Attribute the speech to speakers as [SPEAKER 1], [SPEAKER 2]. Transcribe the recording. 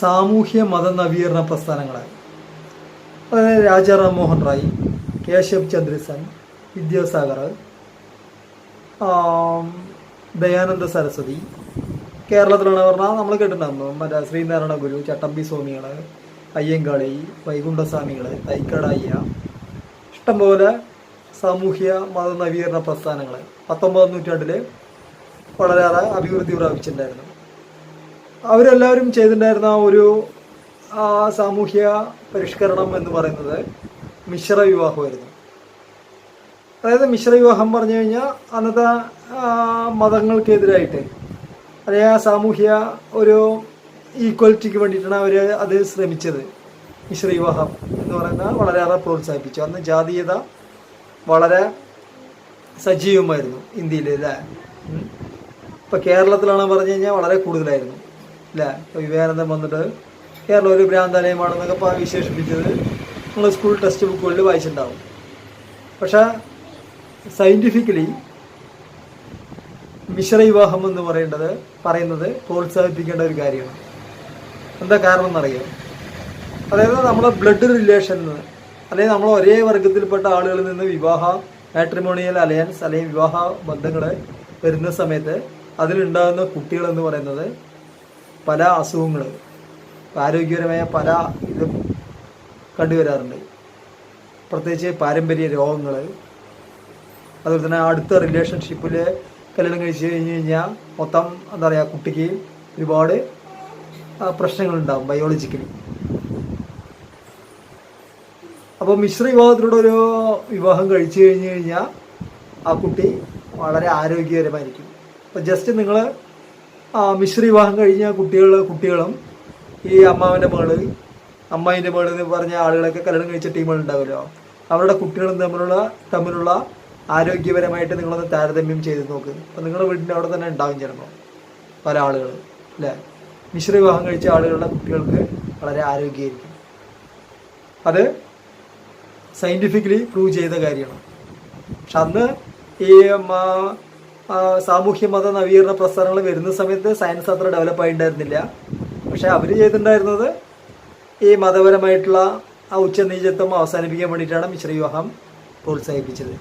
[SPEAKER 1] സാമൂഹ്യ മത നവീകരണ പ്രസ്ഥാനങ്ങളെ അതായത് രാജാറാം മോഹൻ റായ് കേശവ് ചന്ദ്രസൻ വിദ്യാസാഗർ ദയാനന്ദ സരസ്വതി കേരളത്തിലാണ് പറഞ്ഞാൽ നമ്മൾ കേട്ടിട്ടുണ്ടായിരുന്നു. മറ്റേ ശ്രീനാരായണ ഗുരു ചട്ടമ്പി സ്വാമികൾ അയ്യങ്കാളി വൈകുണ്ഠസ്വാമികൾ തൈക്കടയ്യ ഇഷ്ടംപോലെ സാമൂഹ്യ മത നവീകരണ പ്രസ്ഥാനങ്ങൾ പത്തൊമ്പതാം നൂറ്റാണ്ടിൽ വളരെയേറെ അഭിവൃദ്ധി പ്രാപിച്ചിട്ടുണ്ടായിരുന്നു. അവരെല്ലാവരും ചെയ്തിട്ടുണ്ടായിരുന്ന ഒരു സാമൂഹ്യ പരിഷ്കരണം എന്ന് പറയുന്നത് മിശ്ര വിവാഹമായിരുന്നു. അതായത് മിശ്ര വിവാഹം പറഞ്ഞു കഴിഞ്ഞാൽ അന്നത്തെ മതങ്ങൾക്കെതിരായിട്ട് അല്ലെങ്കിൽ ആ സാമൂഹ്യ ഒരു ഈക്വാലിറ്റിക്ക് വേണ്ടിയിട്ടാണ് അവർ അത് ശ്രമിച്ചത്. മിശ്ര വിവാഹം എന്ന് പറയുന്ന വളരെയേറെ പ്രോത്സാഹിപ്പിച്ചു. അന്ന് ജാതീയത വളരെ സജീവമായിരുന്നു ഇന്ത്യയിൽ അല്ലേ? ഇപ്പൊ കേരളത്തിലാണ് പറഞ്ഞു കഴിഞ്ഞാൽ വളരെ കൂടുതലായിരുന്നു. അല്ലേ വിവേകാനന്ദം വന്നിട്ട്? കേരളം ഒരു ഭ്രാന്താലയമാണെന്നൊക്കെ ഇപ്പോൾ വിശേഷിപ്പിച്ചത് നമ്മൾ സ്കൂൾ ടെക്സ്റ്റ് ബുക്കുകളിൽ വായിച്ചിട്ടുണ്ടാവും. പക്ഷേ സയന്റിഫിക്കലി മിശ്ര വിവാഹം എന്ന് പറയേണ്ടത് പറയുന്നത് പ്രോത്സാഹിപ്പിക്കേണ്ട ഒരു കാര്യമാണ്. എന്താ കാരണം എന്നറിയാം അതായത് നമ്മളെ ബ്ലഡ് റിലേഷൻ അല്ലെങ്കിൽ നമ്മൾ ഒരേ വർഗത്തിൽപ്പെട്ട ആളുകളിൽ നിന്ന് വിവാഹ മാട്രിമോണിയൽ അലയൻസ് അല്ലെങ്കിൽ വിവാഹ ബന്ധങ്ങൾ വരുന്ന സമയത്ത് അതിലുണ്ടാകുന്ന കുട്ടികൾ എന്ന് പറയുന്നത് പല അസുഖങ്ങൾ ആരോഗ്യപരമായ പല ഇതും കണ്ടുവരാറുണ്ട്. പ്രത്യേകിച്ച് പാരമ്പര്യ രോഗങ്ങൾ അതുപോലെ തന്നെ അടുത്ത റിലേഷൻഷിപ്പിൽ കല്യാണം കഴിച്ച് കഴിഞ്ഞ് കഴിഞ്ഞാൽ മൊത്തം എന്താ പറയുക കുട്ടിക്ക് ഒരുപാട് പ്രശ്നങ്ങളുണ്ടാകും ബയോളജിക്കലി അപ്പോൾ മിശ്ര വിവാഹത്തിലൂടെ ഒരു വിവാഹം കഴിച്ചു കഴിഞ്ഞ് കഴിഞ്ഞാൽ ആ കുട്ടി വളരെ ആരോഗ്യകരമായിരിക്കും. അപ്പോൾ ജസ്റ്റ് നിങ്ങൾ മിശ്ര വിവാഹം കഴിഞ്ഞ കുട്ടികളുടെ കുട്ടികളും ഈ അമ്മാവന്റെ മകൾ അമ്മായിന്റെ മകൾ എന്ന് പറഞ്ഞ ആളുകളൊക്കെ കല്യാണം കഴിച്ച ടീമുകൾ ഉണ്ടാവുമല്ലോ. അവരുടെ കുട്ടികളും തമ്മിലുള്ള തമ്മിലുള്ള ആരോഗ്യപരമായിട്ട് നിങ്ങളൊന്ന് താരതമ്യം ചെയ്ത് നോക്ക്. അപ്പം നിങ്ങളുടെ വീടിന്റെ അവിടെ തന്നെ ഉണ്ടാവും ചിലപ്പോൾ പല ആളുകൾ അല്ലേ? മിശ്ര വിവാഹം കഴിച്ച ആളുകളുടെ കുട്ടികൾക്ക് വളരെ ആരോഗ്യമായിരിക്കും. അത് സയന്റിഫിക്കലി പ്രൂവ് ചെയ്ത കാര്യമാണ്. പക്ഷെ അന്ന് ഈ സാമൂഹ്യ മത നവീകരണ പ്രസ്ഥാനങ്ങൾ വരുന്ന സമയത്ത് സയൻസ് അത്ര ഡെവലപ്പ് ആയിട്ടുണ്ടായിരുന്നില്ല. പക്ഷെ അവർ ചെയ്തിട്ടുണ്ടായിരുന്നത് ഈ മതപരമായിട്ടുള്ള ആ ഉച്ചനീചത്വം അവസാനിപ്പിക്കാൻ വേണ്ടിയിട്ടാണ് മിശ്ര വിവാഹം പ്രോത്സാഹിപ്പിച്ചത്.